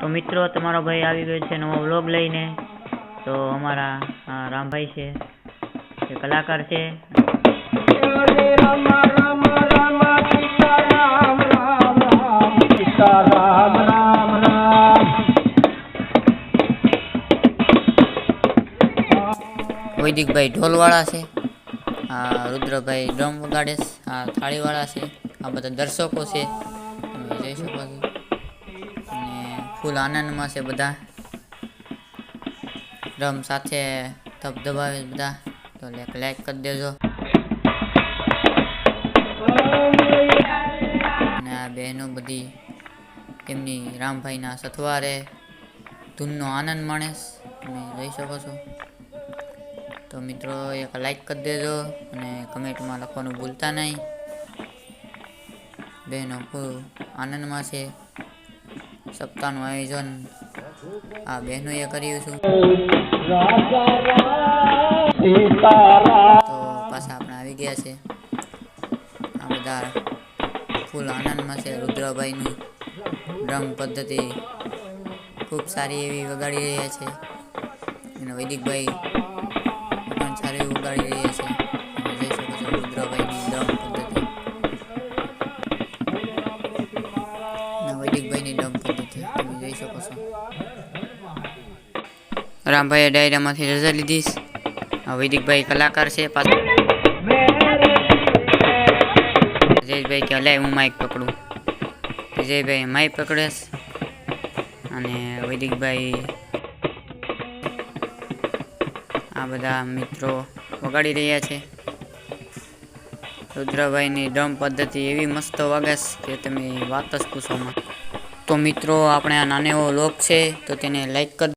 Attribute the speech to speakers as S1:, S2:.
S1: તો મિત્રો, તમારો ભાઈ આવી ગયો છે નવો વ્લોગ લઈને. તો અમારા રામભાઈ છે, જે કલાકાર છે. વૈદિકભાઈ ઢોલવાળા છે આ રુદ્રભાઈ ડ્રમ વગાડે આ થાળીવાળા છે, આ બધા દર્શકો છે. તમે જોઈ શકો છો. ફૂલ આનંદમાં છે બધા. ડ્રમ સાથે ધબધબાવે બધા. તો લેક લાઈક કરી દેજો. અને આ બહેનો બધી તેમની રામભાઈના સથવારે ધૂનનો આનંદ માણે તમે જોઈ શકો છો. તો મિત્રો, એક લાઈક કરી દેજો અને કમેન્ટમાં લખવાનું ભૂલતા નહીં. બહેનો ખૂબ આનંદમાં છે. સપ્તાહનું આયોજન આ બહેનોએ કર્યું છું. તો પાછા આપણે આવી ગયા છે. આ બધા ફૂલ આનંદમાં છે રુદ્રભાઈની ડ્રમ પદ્ધતિ ખૂબ સારી એવી વગાડી રહ્યા છે. અને વૈદિકભાઈ વૈદિકભાઈની ડ્રમ પદ્ધતિ તમે જઈ શકો છો. રામભાઈએ ડાયરામાંથી રજા લીધી વૈદિકભાઈ કલાકાર છે પાછા. જયેશભાઈ કે લે હું માઇક પકડું. વિજયભાઈ માઇક પકડેશ અને વૈદિકભાઈ આ બધા મિત્રો વગાડી રહ્યા છે. રુદ્રભાઈની ડ્રમ પદ્ધતિ એવી મસ્ત વાગસ કે તમે વાત જ પૂછોમાં તો મિત્રો, આપણે આ નાનો એવો લોક છે, તો તેને લાઈક કરી